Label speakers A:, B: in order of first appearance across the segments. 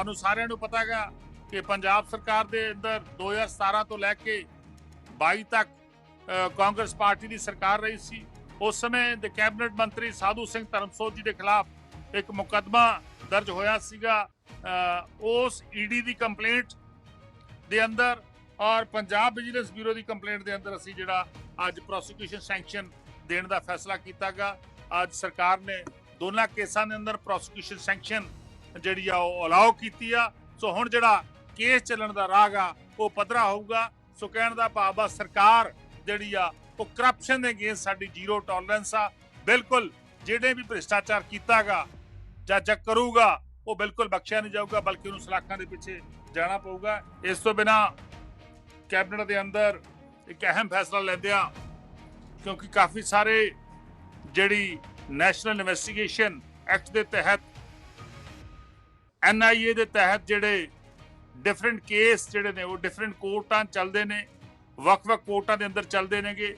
A: ਤੁਹਾਨੂੰ ਸਾਰਿਆਂ ਨੂੰ ਪਤਾ ਹੈਗਾ ਕਿ ਪੰਜਾਬ ਸਰਕਾਰ ਦੇ ਅੰਦਰ 2017 ਤੋਂ ਲੈ ਕੇ 22 ਤੱਕ ਕਾਂਗਰਸ ਪਾਰਟੀ ਦੀ ਸਰਕਾਰ ਰਹੀ ਸੀ। ਉਸ ਸਮੇਂ ਦੇ ਕੈਬਨਿਟ ਮੰਤਰੀ ਸਾਧੂ ਸਿੰਘ ਧਰਮਸੋਤ ਜੀ ਦੇ ਖਿਲਾਫ ਇੱਕ ਮੁਕੱਦਮਾ ਦਰਜ ਹੋਇਆ ਸੀਗਾ। ਅ, ਉਸ ਈਡੀ ਦੀ ਕੰਪਲੇਂਟ ਦੇ ਅੰਦਰ ਔਰ ਪੰਜਾਬ ਵਿਜੀਲੈਂਸ ਬਿਊਰੋ ਦੀ ਕੰਪਲੇਂਟ ਦੇ ਅੰਦਰ ਅਸੀਂ ਜਿਹੜਾ ਅੱਜ ਪ੍ਰੋਸੀਕਿਊਸ਼ਨ ਸੈਂਕਸ਼ਨ ਦੇਣ ਦਾ ਫੈਸਲਾ ਕੀਤਾਗਾ ਅੱਜ ਸਰਕਾਰ ਨੇ ਦੋਨਾਂ ਕੇਸਾਂ ਦੇ ਅੰਦਰ ਪ੍ਰੋਸੀਕਿਊਸ਼ਨ ਸੈਂਕਸ਼ਨ ਜਿਹੜੀ ਆ ਉਹ ਅਲਾਉ ਕੀਤੀ ਆ। ਸੋ ਹੁਣ ਜਿਹੜਾ ਕੇਸ ਚੱਲਣ ਦਾ ਰਾਹ ਆ, ਉਹ ਪੱਧਰਾ ਹੋਊਗਾ। ਸੋ ਕਹਿਣ ਦਾ ਭਾਵ ਆ, ਸਰਕਾਰ ਜਿਹੜੀ ਆ, ਉਹ ਕਰਪਸ਼ਨ ਦੇ ਅਗੇਂਸਟ ਸਾਡੀ ਜ਼ੀਰੋ ਟੋਲਰੈਂਸ ਆ। ਬਿਲਕੁਲ ਜਿਹੜੇ ਵੀ ਭ੍ਰਿਸ਼ਟਾਚਾਰ ਕੀਤਾਗਾ ਜਾਂ ਜਾਂ ਕਰੂਗਾ, ਉਹ ਬਿਲਕੁਲ ਬਖਸ਼ਿਆ ਨਹੀਂ ਜਾਊਗਾ, ਬਲਕਿ ਉਹਨੂੰ ਸਲਾਖਾਂ ਦੇ ਪਿੱਛੇ ਜਾਣਾ ਪਊਗਾ। ਇਸ ਤੋਂ ਬਿਨਾ ਕੈਬਨਿਟ ਦੇ ਅੰਦਰ ਇੱਕ ਅਹਿਮ ਫੈਸਲਾ ਲੈਂਦੇ ਲੈਂਦਿਆਂ, ਕਿਉਂਕਿ ਕਾਫੀ ਸਾਰੇ ਜਿਹੜੀ ਨੈਸ਼ਨਲ ਇਨਵੈਸਟੀਗੇਸ਼ਨ ਐਕਟ ਦੇ ਤਹਿਤ ਐਨਆਈਏ ਦੇ ਤਹਿਤ ਜਿਹੜੇ ਡਿਫਰੈਂਟ ਕੇਸ ਜਿਹੜੇ ਨੇ, ਉਹ ਡਿਫਰੈਂਟ ਕੋਰਟਾਂ ਚੱਲਦੇ ਨੇ ਵੱਖ-ਵੱਖ ਕੋਰਟਾਂ ਦੇ ਅੰਦਰ ਚੱਲਦੇ ਨੇਗੇ।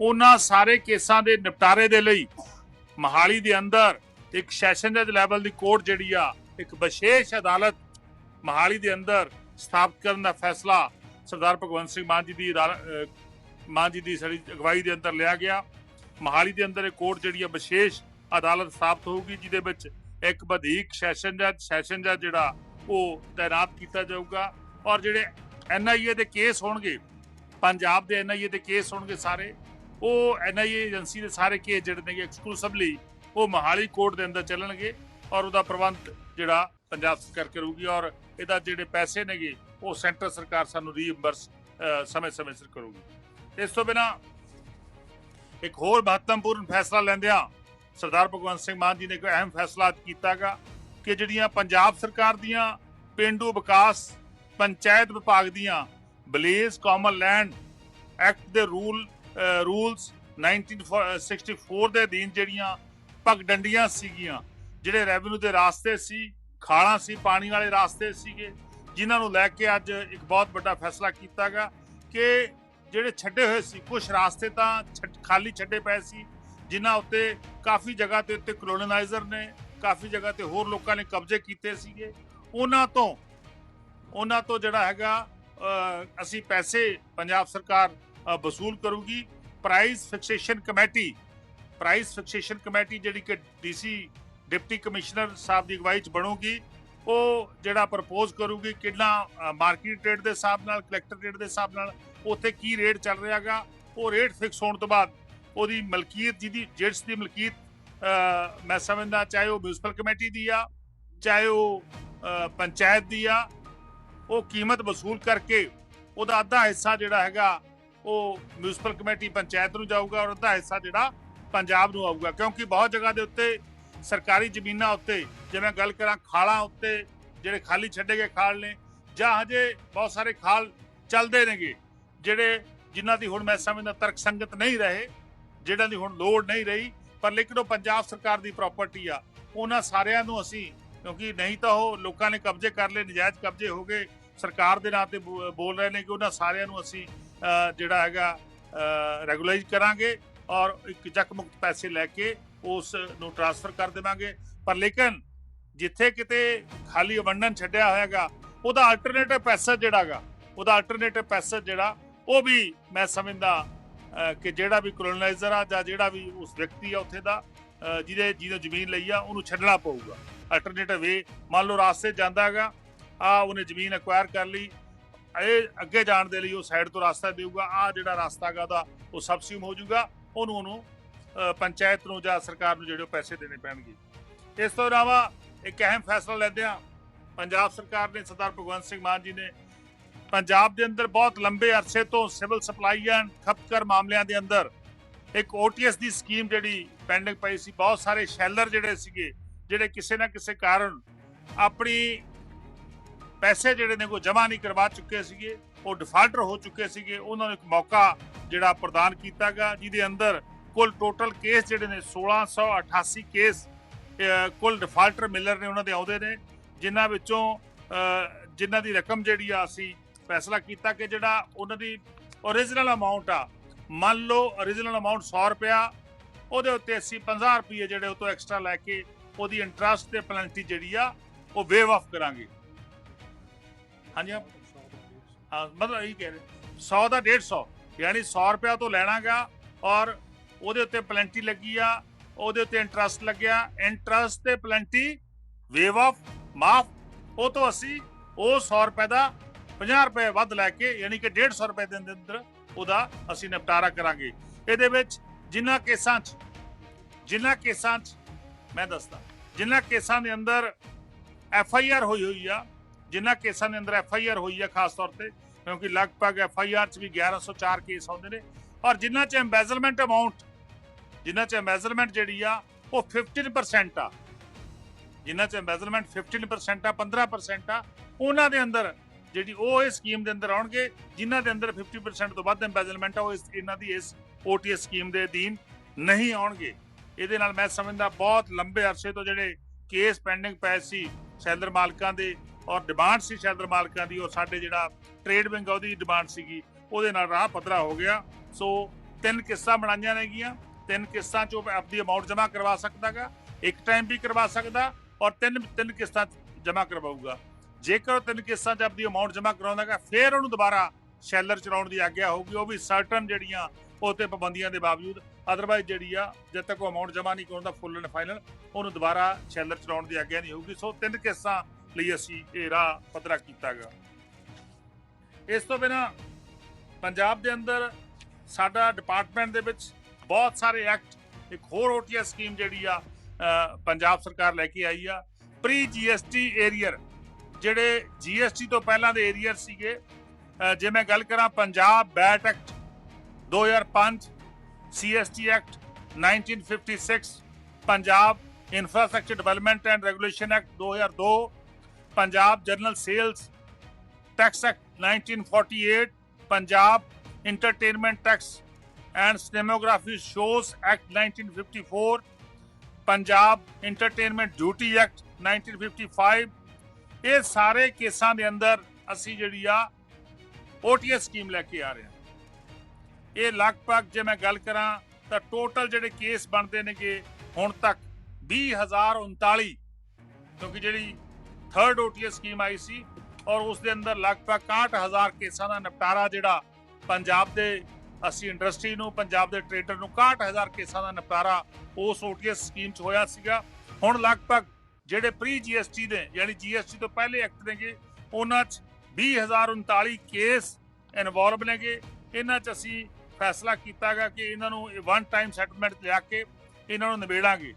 A: ਉਹਨਾਂ ਸਾਰੇ ਕੇਸਾਂ ਦੇ ਨਿਪਟਾਰੇ ਦੇ ਲਈ ਮਹਾਲੀ ਦੇ ਅੰਦਰ ਇੱਕ ਸੈਸ਼ਨ ਜੱਜ ਲੈਵਲ ਦੀ ਕੋਰਟ ਜਿਹੜੀ ਆ, ਇੱਕ ਵਿਸ਼ੇਸ਼ ਅਦਾਲਤ ਮਹਾਲੀ ਦੇ ਅੰਦਰ ਸਥਾਪਿਤ ਕਰਨ ਦਾ ਫੈਸਲਾ ਸਰਦਾਰ ਭਗਵੰਤ ਸਿੰਘ ਮਾਨ ਜੀ ਦੀ ਅਦਾਲ- ਮਾਨ ਜੀ ਦੀ ਸਾਡੀ ਅਗਵਾਈ ਦੇ ਅੰਦਰ ਲਿਆ ਗਿਆ। ਮਹਾਲੀ ਦੇ ਅੰਦਰ ਇਹ ਕੋਰਟ ਜਿਹੜੀ ਆ, ਵਿਸ਼ੇਸ਼ ਅਦਾਲਤ ਸਥਾਪਿਤ ਹੋਊਗੀ, ਜਿਹਦੇ ਵਿੱਚ ਇੱਕ ਵਧੀਕ ਸੈਸ਼ਨ ਜੱਜ ਸੈਸ਼ਨ ਜੱਜ ਜਿਹੜਾ ਉਹ ਤਾਇਨਾਤ ਕੀਤਾ ਜਾਊਗਾ। ਔਰ ਜਿਹੜੇ ਐਨਆਈਏ ਦੇ ਕੇਸ ਹੋਣਗੇ, ਪੰਜਾਬ ਦੇ ਐਨਆਈਏ ਦੇ ਕੇਸ ਹੋਣਗੇ ਸਾਰੇ, ਉਹ ਐਨਆਈਏ ਏਜੰਸੀ ਦੇ ਸਾਰੇ ਕੇਸ ਜਿਹੜੇ ਨੇਗੇ ਐਕਸਕਲੂਸਿਵਲੀ ਉਹ ਮਹਾਲੀ ਕੋਰਟ ਦੇ ਅੰਦਰ ਚੱਲਣਗੇ। ਔਰ ਉਹਦਾ ਪ੍ਰਬੰਧ ਜਿਹੜਾ ਪੰਜਾਬ ਸਰਕਾਰ ਕਰੂਗੀ ਔਰ ਇਹਦਾ ਜਿਹੜੇ ਪੈਸੇ ਨੇਗੇ, ਉਹ ਸੈਂਟਰ ਸਰਕਾਰ ਸਾਨੂੰ ਰੀਇੰਬਰਸ ਸਮੇਂ-ਸਮੇਂ ਸਿਰ ਕਰੂਗੀ। ਇਸ ਤੋਂ ਬਿਨਾ ਇੱਕ ਹੋਰ ਮਹੱਤਵਪੂਰਨ ਫੈਸਲਾ ਲੈਂਦਿਆਂ ਸਰਦਾਰ ਭਗਵੰਤ ਸਿੰਘ ਮਾਨ ਜੀ ਨੇ ਇੱਕ ਅਹਿਮ ਫੈਸਲਾ ਅੱਜ ਕੀਤਾਗਾ ਕਿ ਜਿਹੜੀਆਂ ਪੰਜਾਬ ਸਰਕਾਰ ਦੀਆਂ ਪਿੰਡੂ ਵਿਕਾਸ ਪੰਚਾਇਤ ਵਿਭਾਗ ਦੀਆਂ ਬਲੇਜ਼ ਕਾਮਨ ਲੈਂਡ ਐਕਟ ਦੇ ਰੂਲ ਰੂਲਸ 1964 ਦੇ ਅਧੀਨ ਜਿਹੜੀਆਂ ਪਗਡੰਡੀਆਂ ਸੀਗੀਆਂ, ਜਿਹੜੇ ਰੈਵਨਿਊ ਦੇ ਰਾਸਤੇ ਸੀ, ਖਾਲਾਂ ਸੀ, ਪਾਣੀ ਵਾਲੇ ਰਾਸਤੇ ਸੀਗੇ, ਜਿਨ੍ਹਾਂ ਨੂੰ ਲੈ ਕੇ ਅੱਜ ਇੱਕ ਬਹੁਤ ਵੱਡਾ ਫੈਸਲਾ ਕੀਤਾਗਾ ਕਿ ਜਿਹੜੇ ਛੱਡੇ ਹੋਏ ਸੀ ਕੁਝ ਰਾਸਤੇ ਤਾਂ ਛੱਡ- ਖਾਲੀ ਛੱਡੇ ਪਏ ਸੀ ਜਿਨ੍ਹਾਂ ਉੱਤੇ ਕਾਫੀ ਜਗ੍ਹਾ ਤੇ ਉੱਤੇ ਕਲੋਨਾਈਜ਼ਰ ਨੇ, ਕਾਫੀ ਜਗ੍ਹਾ ਤੇ ਹੋਰ ਲੋਕਾਂ ਨੇ ਕਬਜ਼ੇ ਕੀਤੇ ਸੀਗੇ। ਉਹਨਾਂ ਤੋਂ ਉਹਨਾਂ ਤੋਂ ਜਿਹੜਾ ਹੈਗਾ ਅਸੀਂ ਪੈਸੇ ਪੰਜਾਬ ਸਰਕਾਰ ਵਸੂਲ ਕਰੂਗੀ। Price fixation committee price fixation committee ਜਿਹੜੀ ਕਿ ਡੀਸੀ ਡਿਪਟੀ ਕਮਿਸ਼ਨਰ ਸਾਹਿਬ ਦੀ ਅਗਵਾਈ 'ਚ ਬਣੂਗੀ, ਉਹ ਜਿਹੜਾ ਪ੍ਰਪੋਜ਼ ਕਰੂਗੀ ਕਿੰਨਾ ਮਾਰਕੀਟ ਰੇਟ ਦੇ ਹਿਸਾਬ ਨਾਲ ਕਲੈਕਟਰ ਰੇਟ ਦੇ ਹਿਸਾਬ ਨਾਲ, ਉੱਥੇ ਕੀ ਰੇਟ ਚੱਲ ਰਿਹਾਗਾ, ਉਹ ਰੇਟ ਫਿਕਸ ਹੋਣ ਤੋਂ ਬਾਅਦ ਉਹਦੀ ਮਲਕੀਅਤ ਜਿਹਦੀ ਜਿਸ ਦੀ ਮਲਕੀਅਤ ਮੈਂ ਸਮਝਦਾ ਚਾਹੇ ਉਹ ਮਿਊਨਿਸਪਲ ਕਮੇਟੀ ਦੀ ਆ, ਚਾਹੇ ਉਹ ਪੰਚਾਇਤ ਦੀ ਆ, ਉਹ ਕੀਮਤ ਵਸੂਲ ਕਰਕੇ ਉਹਦਾ ਅੱਧਾ ਹਿੱਸਾ ਜਿਹੜਾ ਹੈਗਾ ਉਹ ਮਿਊਨਿਸਪਲ ਕਮੇਟੀ ਪੰਚਾਇਤ ਨੂੰ ਜਾਊਗਾ ਔਰ ਅੱਧਾ ਹਿੱਸਾ ਜਿਹੜਾ ਪੰਜਾਬ ਨੂੰ ਆਊਗਾ। ਕਿਉਂਕਿ ਬਹੁਤ ਜਗ੍ਹਾ ਦੇ ਉੱਤੇ ਸਰਕਾਰੀ ਜ਼ਮੀਨਾਂ ਉੱਤੇ ਜਿਵੇਂ ਗੱਲ ਕਰਾਂ ਖਾਲਾਂ ਉੱਤੇ, ਜਿਹੜੇ ਖਾਲੀ ਛੱਡੇ ਗਏ ਖਾਲ ਨੇ, ਜਾਂ ਹਜੇ ਬਹੁਤ ਸਾਰੇ ਖਾਲ ਚੱਲਦੇ ਨੇਗੇ, ਜਿਹੜੇ ਜਿਨ੍ਹਾਂ ਦੀ ਹੁਣ ਮੈਂ ਸਮਝਦਾ ਤਰਕ ਸੰਗਤ ਨਹੀਂ ਰਹੇ ਜਿਹੜਾ ਦੀ ਹੁਣ ਲੋੜ ਨਹੀਂ ਰਹੀ, ਪਰ ਲੇਕਿਨ ਉਹ ਪੰਜਾਬ ਸਰਕਾਰ ਦੀ ਪ੍ਰਾਪਰਟੀ ਆ। ਉਹਨਾਂ ਸਾਰਿਆਂ ਨੂੰ ਅਸੀਂ, ਕਿਉਂਕਿ ਨਹੀਂ ਤਾਂ ਉਹ ਲੋਕਾਂ ਨੇ ਕਬਜ਼ੇ ਕਰ ਲਏ, ਨਜਾਇਜ਼ ਕਬਜ਼ੇ ਹੋ ਗਏ। ਸਰਕਾਰ ਦੇ ਨਾਂ ਤੇ ਬੋ- ਬੋਲ ਰਹੇ ਨੇ ਕਿ ਉਹਨਾਂ ਸਾਰਿਆਂ ਨੂੰ ਅਸੀਂ ਜਿਹੜਾ ਹੈਗਾ ਰੈਗੂਲਾਈਜ਼ ਕਰਾਂਗੇ ਔਰ ਇੱਕ ਜਕਮੁਕਤ ਪੈਸੇ ਲੈ ਕੇ ਉਸ ਨੂੰ ਟ੍ਰਾਂਸਫਰ ਕਰ ਦੇਵਾਂਗੇ। ਪਰ ਲੇਕਿਨ ਜਿੱਥੇ ਕਿਤੇ ਖਾਲੀ ਅਬੰਡਨ ਛੱਡਿਆ ਹੋਇਆਗਾ, ਉਹਦਾ ਆਲਟਰਨੇਟਿਵ ਪੈਸਾ ਜਿਹੜਾਗਾ ਉਹਦਾ ਆਲਟਰਨੇਟਿਵ ਪੈਸਾ ਜਿਹੜਾ, ਉਹ ਵੀ ਮੈਂ ਸਮਝਦਾ ਕਿ ਜਿਹੜਾ ਵੀ ਕਲੋਨਾਈਜ਼ਰ ਆ ਜਾਂ ਜਿਹੜਾ ਵੀ ਉਸ ਵਿਅਕਤੀ ਆ ਉੱਥੇ ਦਾ ਜਿਹਦੇ ਜਿਹਨੇ ਜ਼ਮੀਨ ਲਈ ਆ, ਉਹਨੂੰ ਛੱਡਣਾ ਪਊਗਾ। ਅਲਟਰਨੇਟਿਵ ਵੇ ਮੰਨ ਲਓ ਰਾਸਤੇ ਜਾਂਦਾ ਹੈਗਾ, ਆ ਉਹਨੇ ਜ਼ਮੀਨ ਐਕਵਾਇਰ ਕਰ ਲਈ, ਇਹ ਅੱਗੇ ਜਾਣ ਦੇ ਲਈ ਉਹ ਸਾਈਡ ਤੋਂ ਰਸਤਾ ਦੇਊਗਾ, ਆ ਜਿਹੜਾ ਰਸਤਾ ਹੈਗਾ ਉਹਦਾ, ਉਹ ਸਬਸਿਊਮ ਹੋ ਜਾਊਗਾ, ਉਹਨੂੰ ਉਹਨੂੰ ਪੰਚਾਇਤ ਨੂੰ ਜਾਂ ਸਰਕਾਰ ਨੂੰ ਜਿਹੜੇ ਉਹ ਪੈਸੇ ਦੇਣੇ ਪੈਣਗੇ। ਇਸ ਤੋਂ ਇਲਾਵਾ ਇੱਕ ਅਹਿਮ ਫੈਸਲਾ ਲੈਂਦੇ ਆ ਪੰਜਾਬ ਸਰਕਾਰ ਨੇ ਸਰਦਾਰ ਭਗਵੰਤ ਸਿੰਘ ਮਾਨ ਜੀ ਨੇ ਪੰਜਾਬ ਦੇ ਅੰਦਰ ਬਹੁਤ ਲੰਬੇ ਅਰਸੇ ਤੋਂ ਸਿਵਲ ਸਪਲਾਈ ਐਂਡ ਖਪਤਕਾਰ ਮਾਮਲਿਆਂ ਦੇ ਅੰਦਰ ਇੱਕ ਓਟੀਐਸ ਦੀ ਸਕੀਮ ਜਿਹੜੀ ਪੈਂਡਿੰਗ ਪਈ ਸੀ, ਬਹੁਤ ਸਾਰੇ ਸ਼ੈਲਰ ਜਿਹੜੇ ਸੀਗੇ, ਜਿਹੜੇ ਕਿਸੇ ਨਾ ਕਿਸੇ ਕਾਰਨ ਆਪਣੀ ਪੈਸੇ ਜਿਹੜੇ ਨੇ ਕੋ ਜਮ੍ਹਾਂ ਨਹੀਂ ਕਰਵਾ ਚੁੱਕੇ ਸੀਗੇ, ਉਹ ਡਿਫਾਲਟਰ ਹੋ ਚੁੱਕੇ ਸੀਗੇ, ਉਹਨਾਂ ਨੂੰ ਇੱਕ ਮੌਕਾ ਜਿਹੜਾ ਪ੍ਰਦਾਨ ਕੀਤਾ ਕੀਤਾਗਾ ਜਿਹਦੇ ਅੰਦਰ ਕੁੱਲ ਟੋਟਲ ਕੇਸ ਜਿਹੜੇ ਨੇ 1688 ਕੇਸ ਕੁੱਲ ਡਿਫਾਲਟਰ ਮਿਲਰ ਨੇ ਉਹਨਾਂ ਦੇ ਆਉਂਦੇ ਨੇ, ਜਿਨ੍ਹਾਂ ਵਿੱਚੋਂ ਜਿਨ੍ਹਾਂ ਦੀ ਰਕਮ ਜਿਹੜੀ ਆ ਅਸੀਂ ਫੈਸਲਾ ਕੀਤਾ ਕਿ ਜਿਹੜਾ ਉਹਨਾਂ ਦੀ ਓਰੀਜਨਲ ਅਮਾਉਂਟ ਆ, ਮੰਨ ਲਓ ਓਰੀਜਨਲ ਅਮਾਉਂਟ 100 ਰੁਪਿਆ ਉਹਦੇ ਉੱਤੇ ਅਸੀਂ 50 ਰੁਪਏ ਜਿਹੜੇ ਉਹ ਤੋਂ ਐਕਸਟਰਾ ਲੈ ਕੇ ਉਹਦੀ ਇੰਟਰਸਟ ਤੇ ਪੈਨਲਟੀ ਜਿਹੜੀ ਆ, ਉਹ ਵੇਵ ਆਫ ਕਰਾਂਗੇ। ਹਾਂਜੀ ਹਾਂ? ਮਤਲਬ ਇਹੀ ਕਹਿ ਰਹੇ। 100 ਦਾ 150 ਯਾਨੀ 100 ਰੁਪਿਆ ਤੋਂ ਲੈਣਾਗਾ ਔਰ ਉਹਦੇ ਉੱਤੇ ਪਲੈਂਟੀ ਲੱਗੀ ਆ, ਉਹਦੇ ਉੱਤੇ ਇੰਟਰਸਟ ਲੱਗਿਆ ਇੰਟਰਸਟ ਤੇ ਪਲੈਂਟੀ ਵੇਵ ਆਫ ਮਾਫ, ਉਹ ਤੋਂ ਅਸੀਂ, ਉਹ 100 ਰੁਪਏ ਦਾ 50 ਰੁਪਏ ਵੱਧ ਲੈ ਕੇ, ਯਾਨੀ ਕਿ 150 ਰੁਪਏ ਦੇ ਅੰਦਰ ਉਹਦਾ ਅਸੀਂ ਨਿਪਟਾਰਾ ਕਰਾਂਗੇ। ਇਹਦੇ ਵਿੱਚ ਜਿਨ੍ਹਾਂ ਕੇਸਾਂ 'ਚ ਜਿਨ੍ਹਾਂ ਕੇਸਾਂ 'ਚ, ਮੈਂ ਦੱਸਦਾ ਜਿਨ੍ਹਾਂ ਕੇਸਾਂ ਦੇ ਅੰਦਰ ਐਫ ਆਈ ਆਰ ਹੋਈ ਹੋਈ ਆ ਜਿਨ੍ਹਾਂ ਕੇਸਾਂ ਦੇ ਅੰਦਰ ਐਫ ਆਈ ਆਰ ਹੋਈ ਆ ਖਾਸ ਤੌਰ ਤੇ, ਕਿਉਂਕਿ ਲਗਭਗ ਐਫ ਆਈ ਆਰ 'ਚ ਵੀ 1104 ਕੇਸ ਆਉਂਦੇ ਨੇ, ਔਰ ਜਿਨ੍ਹਾਂ 'ਚ ਐਮਬੈਜ਼ਲਮੈਂਟ ਅਮਾਉਂਟ ਜਿਨ੍ਹਾਂ 'ਚ ਐਮਬੈਜ਼ਲਮੈਂਟ ਜਿਹੜੀ ਆ, ਉਹ 15% ਆ। ਜਿਨ੍ਹਾਂ 'ਚ ਐਮਬੈਜ਼ਲਮੈਂਟ 15% ਆ 15% ਆ, ਉਹਨਾਂ ਦੇ ਅੰਦਰ ਜਿਹੜੀ ਉਹ ਇਸ ਸਕੀਮ ਦੇ ਅੰਦਰ ਆਉਣਗੇ, ਜਿਨ੍ਹਾਂ ਦੇ ਅੰਦਰ 50% ਤੋਂ ਵੱਧ ਐਮਬੈਜ਼ਲਮੈਂਟ ਆ, ਉਹ ਇਸ, ਇਹਨਾਂ ਦੀ ਇਸ ਓਟੀਐਸ ਸਕੀਮ ਦੇ ਅਧੀਨ ਨਹੀਂ ਆਉਣਗੇ। ਇਹਦੇ ਨਾਲ ਮੈਂ ਸਮਝਦਾ ਬਹੁਤ ਲੰਬੇ ਅਰਸੇ ਤੋਂ ਜਿਹੜੇ ਕੇਸ ਪੈਂਡਿੰਗ ਪਏ ਸੀ ਸ਼ੈਲਰ ਮਾਲਕਾਂ ਦੇ ਔਰ ਡਿਮਾਂਡ ਸੀ ਸ਼ੈਲਰ ਮਾਲਕਾਂ ਦੀ ਔਰ ਸਾਡੇ ਜਿਹੜਾ ਟ੍ਰੇਡ ਵਿੰਗ ਆ, ਉਹਦੀ ਡਿਮਾਂਡ ਸੀਗੀ। ਉਹਦੇ ਨਾਲ ਰਾਹ ਪੱਧਰਾ ਹੋ ਗਿਆ। ਸੋ ਤਿੰਨ ਕਿਸ਼ਤਾਂ ਬਣਾਈਆਂ ਨੇਗੀਆਂ ਤਿੰਨ ਕਿਸ਼ਤਾਂ ਚੋਂ ਆਪਦੀ ਅਮਾਉਂਟ ਜਮ੍ਹਾਂ ਕਰਵਾ ਸਕਦਾਗਾ। ਇੱਕ ਟਾਈਮ ਵੀ ਕਰਵਾ ਸਕਦਾ ਔਰ ਤਿੰਨ ਤਿੰਨ ਕਿਸ਼ਤਾਂ ਜਮ੍ਹਾਂ ਕਰਵਾਊਗਾ। ਜੇਕਰ ਉਹ ਤਿੰਨ ਕਿਸ਼ਤਾਂ 'ਚ ਆਪਦੀ ਅਮਾਉਂਟ ਜਮ੍ਹਾਂ ਕਰਾਉਂਦਾਗਾ ਫਿਰ ਉਹਨੂੰ ਦੁਬਾਰਾ ਸ਼ੈਲਰ ਚਲਾਉਣ ਦੀ ਆਗਿਆ ਹੋਊਗੀ। ਉਹ ਵੀ ਸਰਟਨ ਜਿਹੜੀਆਂ ਉਹ ਤੇ ਪਾਬੰਦੀਆਂ ਦੇ ਬਾਵਜੂਦ ਅਦਰਵਾਈਜ਼ ਜਿਹੜੀ ਆ, ਜਦ ਤੱਕ ਉਹ ਅਮਾਉਂਟ ਜਮ੍ਹਾਂ ਨਹੀਂ ਕਰਾਉਂਦਾ ਫੁੱਲ ਐਂਡ ਫਾਈਨਲ ਉਹਨੂੰ ਦੁਬਾਰਾ ਸ਼ੈਲਰ ਚਲਾਉਣ ਦੀ ਆਗਿਆ ਨਹੀਂ ਹੋਊਗੀ। ਸੋ ਤਿੰਨ ਕਿਸ਼ਤਾਂ ਲਈ ਅਸੀਂ ਇਹ ਰਾਹ ਪੱਧਰਾ ਕੀਤਾਗਾ ਇਸ ਤੋਂ ਬਿਨਾ ਪੰਜਾਬ ਦੇ ਅੰਦਰ ਸਾਡਾ ਡਿਪਾਰਟਮੈਂਟ ਦੇ ਵਿੱਚ ਬਹੁਤ ਸਾਰੇ ਐਕਟ ਇੱਕ ਹੋਰ ਓਟੀਐਸ ਸਕੀਮ ਜਿਹੜੀ ਆ ਪੰਜਾਬ ਸਰਕਾਰ ਲੈ ਕੇ ਆਈ ਆ ਪ੍ਰੀ ਜੀਐਸਟੀ ਏਰੀਅਰ ਜਿਹੜੇ ਜੀਐਸਟੀ ਤੋਂ ਪਹਿਲਾਂ ਦੇ ਏਰੀਅਰ ਸੀਗੇ ਜੇ ਮੈਂ ਗੱਲ ਕਰਾਂ Punjab VAT act 2005 CST act 1956 Punjab infrastructure development and regulation act 2002 Punjab general sales tax act 1948 Punjab entertainment tax and cinematography shows act 1954 Punjab entertainment duty act 1955 ਇਹ ਸਾਰੇ ਕੇਸਾਂ ਦੇ ਅੰਦਰ ਅਸੀਂ ਜਿਹੜੀ ਆ OTS ਸਕੀਮ ਲੈ ਕੇ ਆ ਰਹੇ ਹਾਂ। ਇਹ ਲਗਭਗ ਜੇ ਮੈਂ ਗੱਲ ਕਰਾਂ ਤਾਂ ਟੋਟਲ ਜਿਹੜੇ ਕੇਸ ਬਣਦੇ ਨੇਗੇ ਹੁਣ ਤੱਕ 20039 ਕਿਉਂਕਿ ਜਿਹੜੀ ਥਰਡ OTS ਸਕੀਮ ਆਈ ਸੀ ਔਰ ਉਸ ਦੇ ਅੰਦਰ ਲਗਭਗ 61000 ਕੇਸਾਂ ਦਾ ਨਿਪਟਾਰਾ ਜਿਹੜਾ ਪੰਜਾਬ ਦੇ ਅਸੀਂ ਇੰਡਸਟਰੀ ਨੂੰ, ਪੰਜਾਬ ਦੇ ਟ੍ਰੇਡਰ ਨੂੰ 61000 ਕੇਸਾਂ ਦਾ ਨਿਪਟਾਰਾ ਉਸ OTS ਸਕੀਮ 'ਚ ਹੋਇਆ ਸੀਗਾ। ਹੁਣ ਲਗਭਗ ਜਿਹੜੇ ਪ੍ਰੀ GST ਦੇ, ਯਾਨੀ GST ਤੋਂ ਪਹਿਲੇ ਐਕਟ ਨੇਗੇ, ਉਹਨਾਂ 'ਚ 20039 ਕੇਸ ਇਨਵੋਲਵ ਨੇਗੇ। ਇਹਨਾਂ 'ਚ ਅਸੀਂ ਫੈਸਲਾ ਕੀਤਾਗਾ ਕਿ ਇਹਨਾਂ ਨੂੰ ਵਨ ਟਾਈਮ ਸੈਟਲਮੈਂਟ ਲਿਆ ਕੇ ਇਹਨਾਂ ਨੂੰ ਨਿਬੇੜਾਂਗੇ।